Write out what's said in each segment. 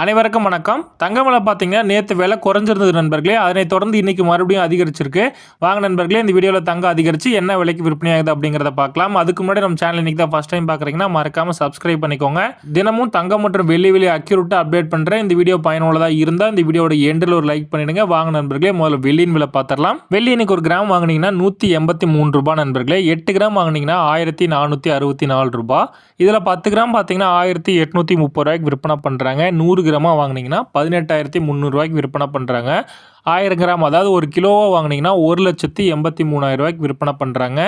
அனைவருக்கும் வணக்கம். தங்கம் விலை பார்த்தீங்கன்னா நேற்று விலை குறைஞ்சிருந்தது நண்பர்களே. அதனை தொடர்ந்து இன்றைக்கி மறுபடியும் அதிகரிச்சிருக்கு. வாங்க நண்பர்களே இந்த வீடியோவில் தங்கம் அதிகரித்து என்ன விலைக்கு விற்பனையாகுது அப்படிங்கிறத பார்க்கலாம். அதுக்கு முன்னாடி நம்ம சேனல் இன்றைக்கி தான் ஃபஸ்ட் டைம் பார்க்குறீங்கன்னா மறக்காமல் சப்ஸ்கிரைப் பண்ணிக்கோங்க. தினமும் தங்கம் மற்றும் வெள்ளி வெளி அக்யூரேட்டாக அப்டேட் பண்ணுறேன் இந்த வீடியோ பயனுள்ளதாக இருந்தால் இந்த வீடியோட எண்டில் ஒரு லைக் பண்ணிடுங்க. வாங்க நண்பர்களே முதல்ல வெள்ளியின் விலை பார்த்துடலாம். வெள்ளி இன்னைக்கு ஒரு கிராம் வாங்கினீங்கன்னா நூற்றி எண்பத்தி மூணு ரூபாய் நண்பர்களே. எட்டு கிராம் வாங்கினீங்கன்னா ஆயிரத்தி நானூற்றி அறுபத்தி நாலு ரூபாய். இதில் பத்து கிராம் பார்த்தீங்கன்னா ஆயிரத்தி எட்நூற்றி முப்பது ரூபாய்க்கு விற்பனை பண்ணுறாங்க நூறு கிராமாக வாங்கினீங்கன்னா பதினெட்டாயிரத்தி முந்நூறுரூவாய்க்கு விற்பனை பண்ணுறாங்க ஆயிரம் கிராம் அதாவது ஒரு கிலோவாக வாங்கினீங்கன்னா ஒரு லட்சத்தி எண்பத்தி மூணாயிரம் ரூபாய்க்கு விற்பனை பண்ணுறாங்க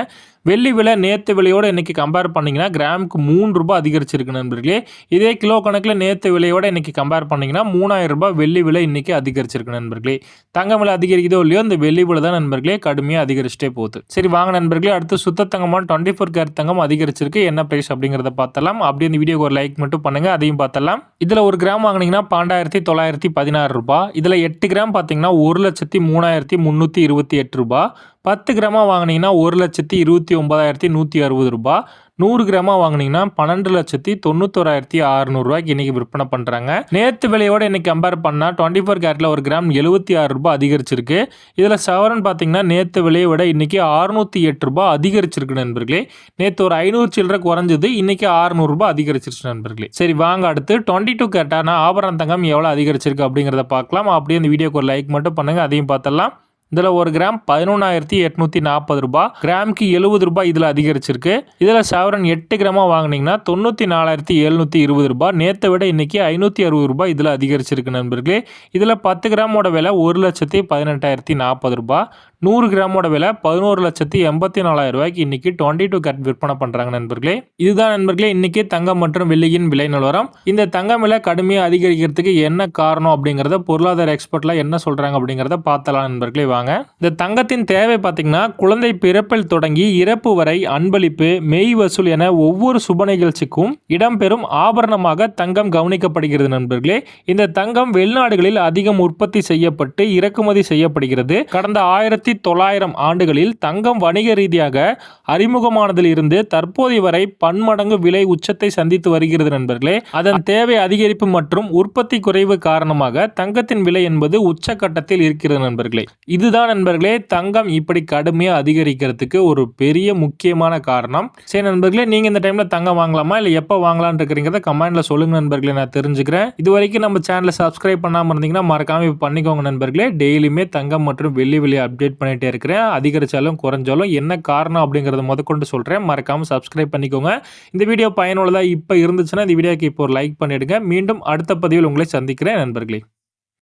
வெள்ளி விலை நேற்று விலையோடு இன்றைக்கி கம்பேர் பண்ணிங்கன்னா கிராமுக்கு மூணு ரூபாய் அதிகரிச்சிருக்கு நண்பர்களே. இதே கிலோ கணக்கில் நேற்று விலையோடு இன்றைக்கி கம்பேர் பண்ணிங்கன்னா மூணாயிரம் ரூபாய் வெள்ளி விலை இன்றைக்கி அதிகரிச்சிருக்கு நண்பர்களே. தங்கம் விலை அதிகரிக்குதோ இல்லையோ இந்த வெள்ளி விலை தான் நண்பர்களே கடுமையாக அதிகரிச்சிட்டே போகுது. சரி வாங்க நண்பர்களே அடுத்து சுத்த தங்கமான டுவெண்ட்டி ஃபோர் கேர் தங்கம் அதிகரிச்சிருக்கு. என்ன ப்ரைஸ் அப்படிங்கிறத பார்த்தலாம் அப்படி இந்த வீடியோக்கு ஒரு லைக் மட்டும் பண்ணுங்கள் அதையும் பார்த்தலாம் இதில் ஒரு கிராம் வாங்கினீங்கன்னா பன்னெண்டாயிரத்தி தொள்ளாயிரத்தி பதினாறு ரூபாய். இதில் எட்டு கிராம் பார்த்தீங்கன்னா ஒரு லட்சத்தி மூணாயிரத்தி முந்நூற்றி இருபத்தி எட்டு ரூபா. பத்து கிராமாக வாங்கினீங்கன்னா ஒரு லட்சத்தி இருபத்தி ஒன்பதாயிரத்தி நூற்றி அறுபது ரூபா. நூறு கிராமா வாங்கினீங்கன்னா பன்னெண்டு லட்சத்தி தொண்ணூத்தோராயிரத்தி அறுநூறுவாய்க்கு இன்றைக்கி விற்பனை பண்ணுறாங்க நேற்று விலையோட இன்றைக்கி கம்பேர் பண்ணால் டுவெண்ட்டி ஃபோர் கேரட்டில் ஒரு கிராம் எழுபத்தி ஆறு ரூபாய் அதிகரிச்சிருக்கு. இதில் சவரன் பார்த்தீங்கன்னா நேற்று விலையை விட இன்றைக்கி அறுநூற்றி எட்டு ரூபாய் அதிகரிச்சிருக்கு நண்பர்களே. நேற்று ஒரு ஐநூறு சில்லரை குறைஞ்சது இன்றைக்கி அறுநூறுபா அதிகரிச்சிருச்சு நண்பர்களே. சரி வாங்க அடுத்து டுவெண்ட்டி டூ கேட்டானா ஆபரண தங்கம் எவ்வளோ அதிகரிச்சிருக்கு அப்படிங்கிறத பார்க்கலாம். அப்படியே இந்த வீடியோக்கு ஒரு லைக் மட்டும் பண்ணுங்கள் அதையும் பார்த்தலாம் இதில் ஒரு கிராம் பதினொன்றாயிரத்தி எட்நூற்றி நாற்பது ரூபாய் கிராமுக்கு எழுபது ரூபாய் இதில் அதிகரிச்சிருக்கு. இதில் சவரன் எட்டு கிராமாக வாங்கினீங்கன்னா தொண்ணூற்றி நாலாயிரத்தி எழுநூற்றி இருபது ரூபாய் நேற்றை விட இன்றைக்கி ஐநூற்றி அறுபது ரூபாய் இதில் அதிகரிச்சிருக்கு நண்பர்களே. இதில் பத்து கிராமோட விலை ஒரு லட்சத்தி பதினெட்டாயிரத்தி நாற்பது ரூபாய் நூறு கிராமோட விலை பதினோரு லட்சத்தி எண்பத்தி நாலாயிரம் ரூபாய்க்கு இன்னைக்கு டுவெண்ட்டி டூ கட் விற்பனை பண்ணுறாங்க நண்பர்களே. இதுதான் நண்பர்களே இன்னைக்கு தங்கம் மற்றும் வெள்ளியின் விலை நிலவரம். இந்த தங்கம் விலை கடுமையாக அதிகரிக்கிறதுக்கு என்ன காரணம் அப்படிங்கிறத பொருளாதார எக்ஸ்பர்ட்லாம் என்ன சொல்கிறாங்க அப்படிங்கிறத பார்த்தலாம் நண்பர்களே வாங்க. இந்த தங்கத்தின் தேவை பார்த்தீங்கன்னா குழந்தை பிறப்பில் தொடங்கி இறப்பு வரை அன்பளிப்பு மெய் வசூல் என ஒவ்வொரு சுப நிகழ்ச்சிக்கும் இடம்பெறும் ஆபரணமாக தங்கம் கவனிக்கப்படுகிறது நண்பர்களே. இந்த தங்கம் வெளிநாடுகளில் அதிகம் உற்பத்தி செய்யப்பட்டு இறக்குமதி செய்யப்படுகிறது. கடந்த ஆயிரத்தி தொள்ளாயிரம் ஆண்டுகளில் தங்கம் வணிக ரீதியாக அறிமுகமானதில் இருந்து தற்போதைய வரை பன்மடங்கு விலை உச்சத்தை சந்தித்து வருகிறது நண்பர்களே. அதன் தேவை அதிகரிப்பு மற்றும் உற்பத்தி குறைவு காரணமாக தங்கத்தின் விலை என்பது உச்சக்கட்டத்தில் இருக்கிறது நண்பர்களே. இது இதுதான் நண்பர்களே தங்கம் இப்படி கடுமையாக அதிகரிக்கிறதுக்கு ஒரு பெரிய முக்கியமான காரணம். சரி நண்பர்களே நீங்கள் இந்த டைமில் தங்கம் வாங்கலாமா இல்லை எப்போ வாங்கலாம்னு இருக்கிறீங்கிறத கமெண்ட்ல சொல்லுங்கள் நண்பர்களே நான் தெரிஞ்சுக்கிறேன். இது வரைக்கும் நம்ம சேனலை சப்ஸ்கிரைப் பண்ணாமல் இருந்தீங்கன்னா மறக்காம பண்ணிக்கோங்க நண்பர்களே. டெய்லியுமே தங்கம் மற்றும் வெள்ளி வெளியே அப்டேட் பண்ணிகிட்டே இருக்கிறேன். அதிகரித்தாலும் குறைஞ்சாலும் என்ன காரணம் அப்படிங்கிறத முதற்கொண்டு சொல்கிறேன் மறக்காமல் சப்ஸ்கிரைப் பண்ணிக்கோங்க. இந்த வீடியோ பயனுள்ளதாக இப்போ இருந்துச்சுன்னா இந்த வீடியோக்கு இப்போ ஒரு லைக் பண்ணிவிடுங்க மீண்டும் அடுத்த பதிவில் உங்களை சந்திக்கிறேன் நண்பர்களே.